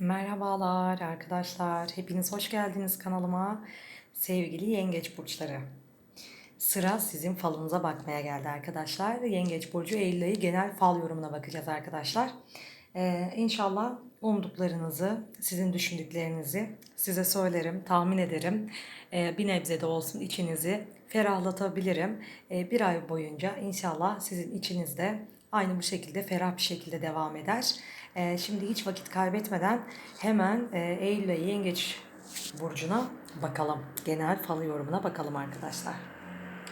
Merhabalar arkadaşlar. Hepiniz hoş geldiniz kanalıma. Sevgili Yengeç burçları. Sıra sizin falınıza bakmaya geldi arkadaşlar. Yengeç burcu Eylül ayı genel fal yorumuna bakacağız arkadaşlar. Ee, inşallah umduklarınızı, sizin düşündüklerinizi size söylerim, tahmin ederim. Ee, bir nebze de olsun içinizi ferahlatabilirim. Ee, bir ay boyunca inşallah sizin içinizde aynı bu şekilde ferah bir şekilde devam eder. Ee, şimdi hiç vakit kaybetmeden hemen e, Eylül ayı Yengeç burcuna bakalım. Genel falı yorumuna bakalım arkadaşlar.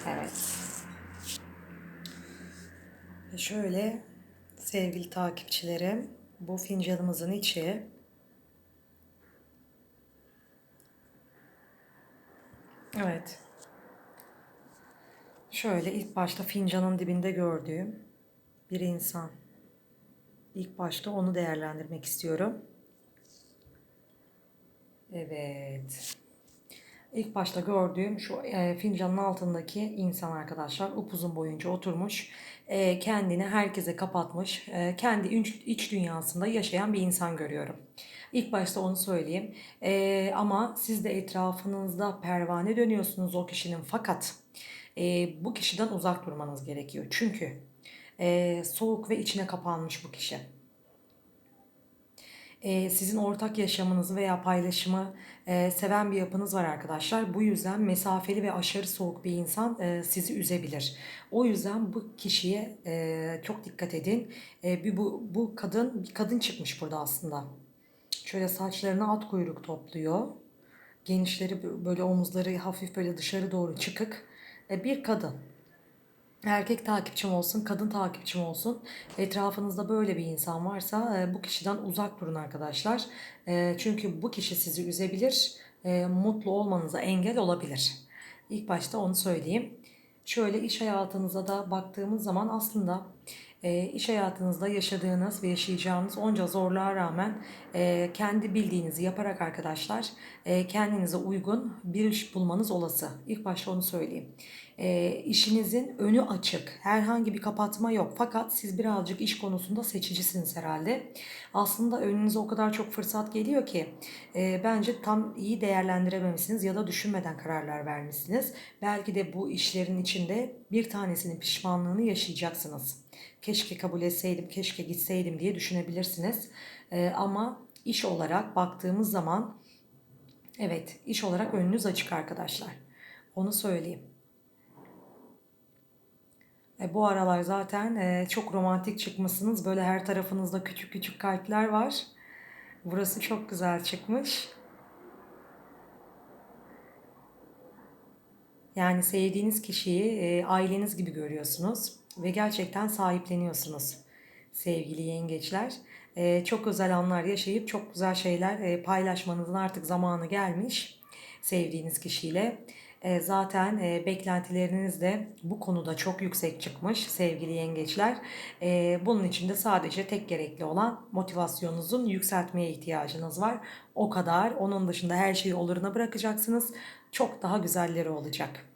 Evet. Ve Şöyle sevgili takipçilerim bu fincanımızın içi Evet. Şöyle ilk başta fincanın dibinde gördüğüm bir insan. İlk başta onu değerlendirmek istiyorum. Evet. İlk başta gördüğüm şu e, fincanın altındaki insan arkadaşlar upuzun boyunca oturmuş. E, kendini herkese kapatmış. E, kendi iç, dünyasında yaşayan bir insan görüyorum. İlk başta onu söyleyeyim. Ama siz de etrafınızda pervane dönüyorsunuz o kişinin fakat bu kişiden uzak durmanız gerekiyor. Çünkü e, soğuk ve içine kapanmış bu kişi e, sizin ortak yaşamınızı veya paylaşımı e, seven bir yapınız var arkadaşlar. Bu yüzden mesafeli ve aşırı soğuk bir insan e, sizi üzebilir. O yüzden bu kişiye e, çok dikkat edin. E, bir bu, bu kadın bir kadın çıkmış burada aslında. Şöyle saçlarını at kuyruk topluyor. Genişleri böyle omuzları hafif böyle dışarı doğru çıkık. E, bir kadın. Erkek takipçim olsun, kadın takipçim olsun. Etrafınızda böyle bir insan varsa e, bu kişiden uzak durun arkadaşlar. E, çünkü bu kişi sizi üzebilir, e, mutlu olmanıza engel olabilir. İlk başta onu söyleyeyim. Şöyle iş hayatınıza da baktığımız zaman aslında iş hayatınızda yaşadığınız ve yaşayacağınız onca zorluğa rağmen kendi bildiğinizi yaparak arkadaşlar kendinize uygun bir iş bulmanız olası. İlk başta onu söyleyeyim e, işinizin önü açık. Herhangi bir kapatma yok. Fakat siz birazcık iş konusunda seçicisiniz herhalde. Aslında önünüze o kadar çok fırsat geliyor ki e, bence tam iyi değerlendirememişsiniz ya da düşünmeden kararlar vermişsiniz. Belki de bu işlerin içinde bir tanesinin pişmanlığını yaşayacaksınız. Keşke kabul etseydim, keşke gitseydim diye düşünebilirsiniz. E, ama iş olarak baktığımız zaman evet iş olarak önünüz açık arkadaşlar. Onu söyleyeyim. E, bu aralar zaten e, çok romantik çıkmışsınız. Böyle her tarafınızda küçük küçük kalpler var. Burası çok güzel çıkmış. Yani sevdiğiniz kişiyi e, aileniz gibi görüyorsunuz ve gerçekten sahipleniyorsunuz sevgili yengeçler. E, çok özel anlar yaşayıp çok güzel şeyler e, paylaşmanızın artık zamanı gelmiş sevdiğiniz kişiyle. E, zaten e, beklentileriniz de bu konuda çok yüksek çıkmış sevgili yengeçler. E, bunun için de sadece tek gerekli olan motivasyonunuzun yükseltmeye ihtiyacınız var. O kadar. Onun dışında her şeyi oluruna bırakacaksınız. Çok daha güzelleri olacak.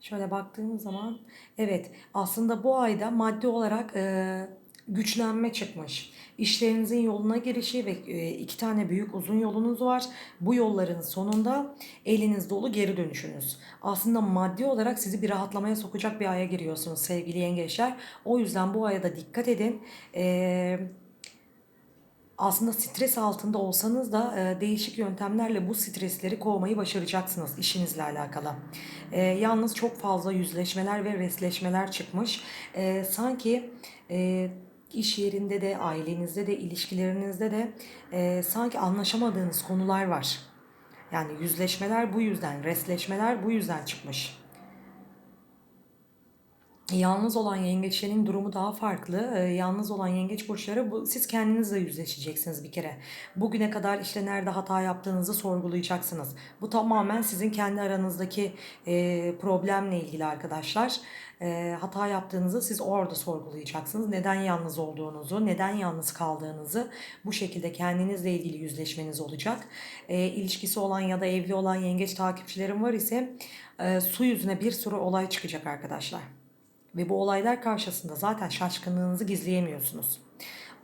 Şöyle baktığımız zaman evet aslında bu ayda maddi olarak e, güçlenme çıkmış. İşlerinizin yoluna girişi ve e, iki tane büyük uzun yolunuz var. Bu yolların sonunda eliniz dolu geri dönüşünüz. Aslında maddi olarak sizi bir rahatlamaya sokacak bir aya giriyorsunuz sevgili yengeçler. O yüzden bu aya da dikkat edin. Eee aslında stres altında olsanız da e, değişik yöntemlerle bu stresleri kovmayı başaracaksınız işinizle alakalı. E, yalnız çok fazla yüzleşmeler ve resleşmeler çıkmış. E, sanki e, iş yerinde de, ailenizde de, ilişkilerinizde de e, sanki anlaşamadığınız konular var. Yani yüzleşmeler bu yüzden, resleşmeler bu yüzden çıkmış. Yalnız olan yengeçlerin durumu daha farklı. Ee, yalnız olan yengeç burçları bu, siz kendinizle yüzleşeceksiniz bir kere. Bugüne kadar işte nerede hata yaptığınızı sorgulayacaksınız. Bu tamamen sizin kendi aranızdaki e, problemle ilgili arkadaşlar. E, hata yaptığınızı siz orada sorgulayacaksınız. Neden yalnız olduğunuzu, neden yalnız kaldığınızı bu şekilde kendinizle ilgili yüzleşmeniz olacak. E, ilişkisi olan ya da evli olan yengeç takipçilerim var ise e, su yüzüne bir sürü olay çıkacak arkadaşlar. Ve bu olaylar karşısında zaten şaşkınlığınızı gizleyemiyorsunuz.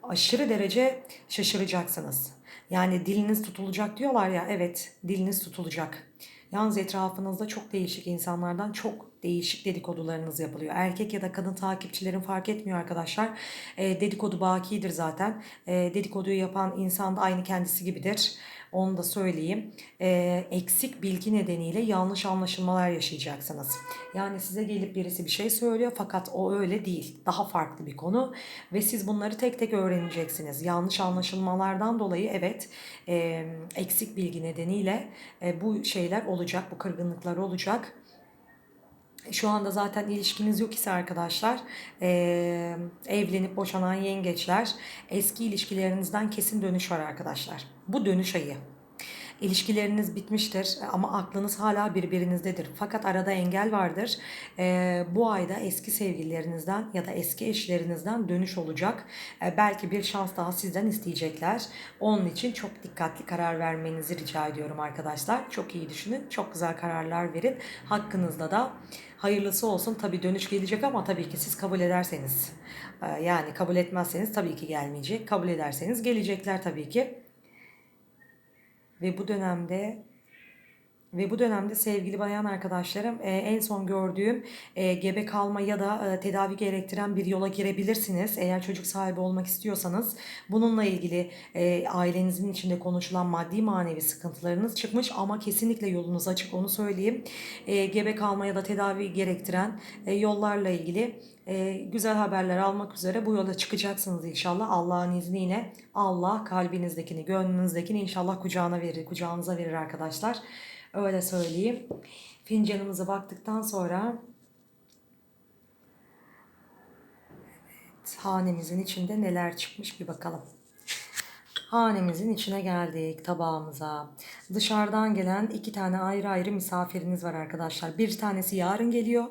aşırı derece şaşıracaksınız. Yani diliniz tutulacak diyorlar ya evet diliniz tutulacak. Yalnız etrafınızda çok değişik insanlardan çok değişik dedikodularınız yapılıyor. Erkek ya da kadın takipçilerin fark etmiyor arkadaşlar. E, dedikodu bakidir zaten. E, dedikoduyu yapan insan da aynı kendisi gibidir. Onu da söyleyeyim. E, eksik bilgi nedeniyle yanlış anlaşılmalar yaşayacaksınız. Yani size gelip birisi bir şey söylüyor fakat o öyle değil. Daha farklı bir konu ve siz bunları tek tek öğreneceksiniz. Yanlış anlaşılmalardan dolayı evet e, eksik bilgi nedeniyle e, bu şeyler olacak, bu kırgınlıklar olacak. Şu anda zaten ilişkiniz yok ise arkadaşlar eee, evlenip boşanan yengeçler eski ilişkilerinizden kesin dönüş var arkadaşlar. Bu dönüş ayı. İlişkileriniz bitmiştir ama aklınız hala birbirinizdedir. Fakat arada engel vardır. Eee, bu ayda eski sevgililerinizden ya da eski eşlerinizden dönüş olacak. Eee, belki bir şans daha sizden isteyecekler. Onun için çok dikkatli karar vermenizi rica ediyorum arkadaşlar. Çok iyi düşünün. Çok güzel kararlar verin. Hakkınızda da hayırlısı olsun. Tabii dönüş gelecek ama tabii ki siz kabul ederseniz. Eee, yani kabul etmezseniz tabii ki gelmeyecek. Kabul ederseniz gelecekler tabii ki. Ve bu dönemde ve bu dönemde sevgili bayan arkadaşlarım e, en son gördüğüm e, gebe kalma ya da e, tedavi gerektiren bir yola girebilirsiniz. Eğer çocuk sahibi olmak istiyorsanız bununla ilgili e, ailenizin içinde konuşulan maddi manevi sıkıntılarınız çıkmış ama kesinlikle yolunuz açık onu söyleyeyim. E, gebe kalma ya da tedavi gerektiren e, yollarla ilgili e, güzel haberler almak üzere bu yola çıkacaksınız inşallah Allah'ın izniyle. Allah kalbinizdekini, gönlünüzdekini inşallah kucağına verir, kucağınıza verir arkadaşlar. Öyle söyleyeyim. Fincanımıza baktıktan sonra hanemizin içinde neler çıkmış bir bakalım. Hanemizin içine geldik tabağımıza. Dışarıdan gelen iki tane ayrı ayrı misafiriniz var arkadaşlar. Bir tanesi yarın geliyor.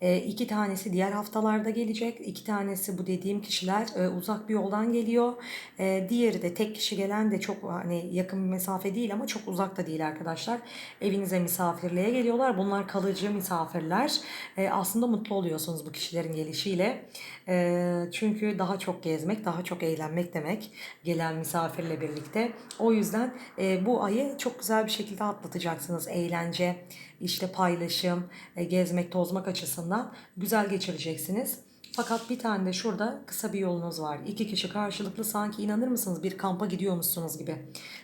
E, iki tanesi diğer haftalarda gelecek. İki tanesi bu dediğim kişiler e, uzak bir yoldan geliyor. E, diğeri de tek kişi gelen de çok hani yakın bir mesafe değil ama çok uzak da değil arkadaşlar. Evinize misafirliğe geliyorlar. Bunlar kalıcı misafirler. E, aslında mutlu oluyorsunuz bu kişilerin gelişiyle. E, çünkü daha çok gezmek, daha çok eğlenmek demek gelen misafirle birlikte. O yüzden e, bu ayı çok güzel bir şekilde atlatacaksınız. Eğlence, işte paylaşım, e, gezmek, tozmak açısından güzel geçireceksiniz. Fakat bir tane de şurada kısa bir yolunuz var. İki kişi karşılıklı sanki inanır mısınız bir kampa gidiyormuşsunuz gibi.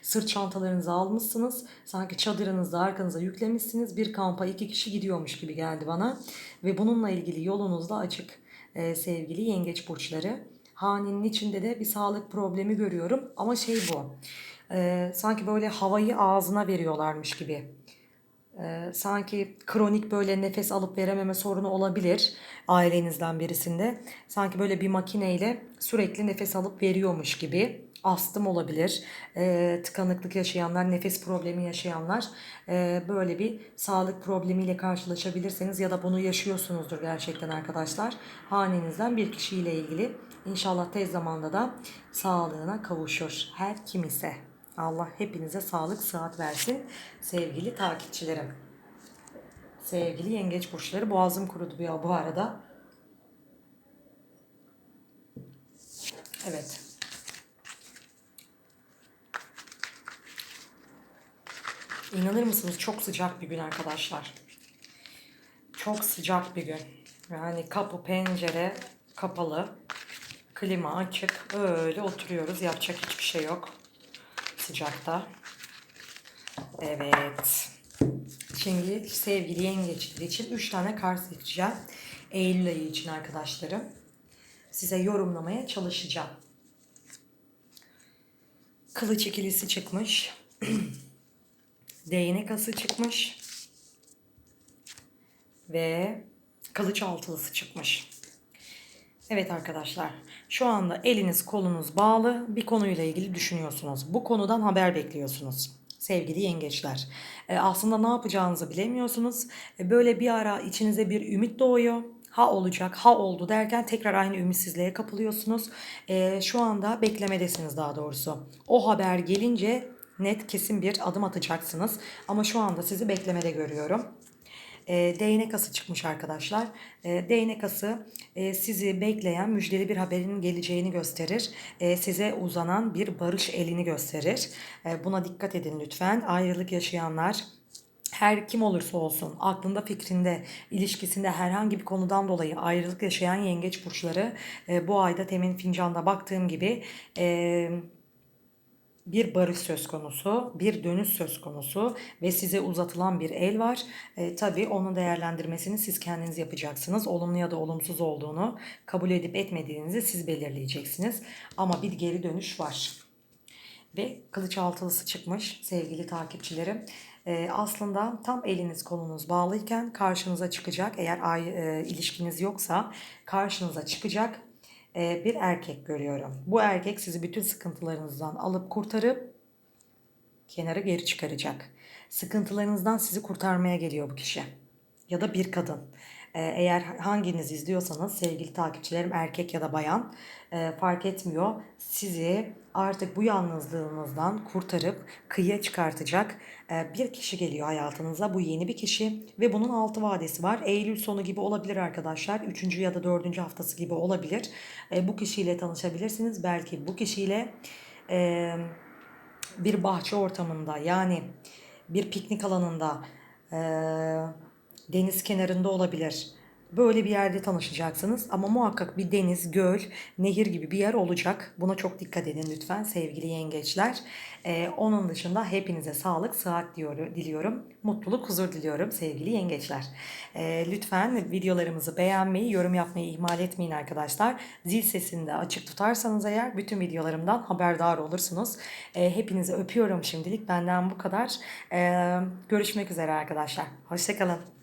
Sırt çantalarınızı almışsınız. Sanki çadırınızı arkanıza yüklemişsiniz. Bir kampa iki kişi gidiyormuş gibi geldi bana. Ve bununla ilgili yolunuz da açık e, sevgili yengeç burçları. Hanenin içinde de bir sağlık problemi görüyorum. Ama şey bu. e, sanki böyle havayı ağzına veriyorlarmış gibi. Ee, sanki kronik böyle nefes alıp verememe sorunu olabilir ailenizden birisinde. Sanki böyle bir makineyle sürekli nefes alıp veriyormuş gibi. Astım olabilir, Ee, tıkanıklık yaşayanlar, nefes problemi yaşayanlar e, böyle bir sağlık problemiyle karşılaşabilirseniz ya da bunu yaşıyorsunuzdur gerçekten arkadaşlar. Hanenizden bir kişiyle ilgili inşallah tez zamanda da sağlığına kavuşur her kim ise. Allah hepinize sağlık, sıhhat versin sevgili takipçilerim. Sevgili yengeç burçları boğazım kurudu bu, bu arada. Evet. İnanır mısınız çok sıcak bir gün arkadaşlar. Çok sıcak bir gün. Yani kapı pencere kapalı. Klima açık. Öyle oturuyoruz. Yapacak hiçbir şey yok sıcakta. Evet. Şimdi sevgili yengeçler için 3 tane kart seçeceğim. Eylül ayı için arkadaşlarım. Size yorumlamaya çalışacağım. Kılıç ikilisi çıkmış. Değnek ası çıkmış. Ve kılıç altılısı çıkmış. Evet arkadaşlar, şu anda eliniz kolunuz bağlı bir konuyla ilgili düşünüyorsunuz. Bu konudan haber bekliyorsunuz. Sevgili yengeçler. E, aslında ne yapacağınızı bilemiyorsunuz. E, böyle bir ara içinize bir ümit doğuyor. Ha olacak, ha oldu derken tekrar aynı ümitsizliğe kapılıyorsunuz. E, şu anda beklemedesiniz daha doğrusu. O haber gelince net kesin bir adım atacaksınız. Ama şu anda sizi beklemede görüyorum. E, değnek ası çıkmış arkadaşlar. E, değnek ası e, sizi bekleyen müjdeli bir haberin geleceğini gösterir. E, size uzanan bir barış elini gösterir. E, buna dikkat edin lütfen. Ayrılık yaşayanlar her kim olursa olsun aklında fikrinde ilişkisinde herhangi bir konudan dolayı ayrılık yaşayan yengeç burçları e, bu ayda temin fincanda baktığım gibi e, bir barış söz konusu, bir dönüş söz konusu ve size uzatılan bir el var. E, tabii onun değerlendirmesini siz kendiniz yapacaksınız. Olumlu ya da olumsuz olduğunu kabul edip etmediğinizi siz belirleyeceksiniz. Ama bir geri dönüş var. Ve kılıç altılısı çıkmış sevgili takipçilerim. Ee, aslında tam eliniz kolunuz bağlıyken karşınıza çıkacak. Eğer ay, e, ilişkiniz yoksa karşınıza çıkacak e, bir erkek görüyorum. Bu erkek sizi bütün sıkıntılarınızdan alıp kurtarıp kenara geri çıkaracak. Sıkıntılarınızdan sizi kurtarmaya geliyor bu kişi. Ya da bir kadın. Ee, Eğer hanginiz izliyorsanız sevgili takipçilerim erkek ya da bayan e, fark etmiyor. Sizi artık bu yalnızlığınızdan kurtarıp kıyıya çıkartacak e, bir kişi geliyor hayatınıza. Bu yeni bir kişi ve bunun altı vadesi var. Eylül sonu gibi olabilir arkadaşlar. Üçüncü ya da dördüncü haftası gibi olabilir. E, Bu kişiyle tanışabilirsiniz. Belki bu kişiyle e, bir bahçe ortamında yani bir piknik alanında eee, deniz kenarında olabilir. Böyle bir yerde tanışacaksınız ama muhakkak bir deniz, göl, nehir gibi bir yer olacak. Buna çok dikkat edin lütfen sevgili yengeçler. Eee, onun dışında hepinize sağlık, sıhhat diyor, diliyorum. Mutluluk, huzur diliyorum sevgili yengeçler. Eee, lütfen videolarımızı beğenmeyi, yorum yapmayı ihmal etmeyin arkadaşlar. Zil sesini de açık tutarsanız eğer bütün videolarımdan haberdar olursunuz. Eee, hepinizi öpüyorum şimdilik. Benden bu kadar. Eee, görüşmek üzere arkadaşlar. Hoşçakalın.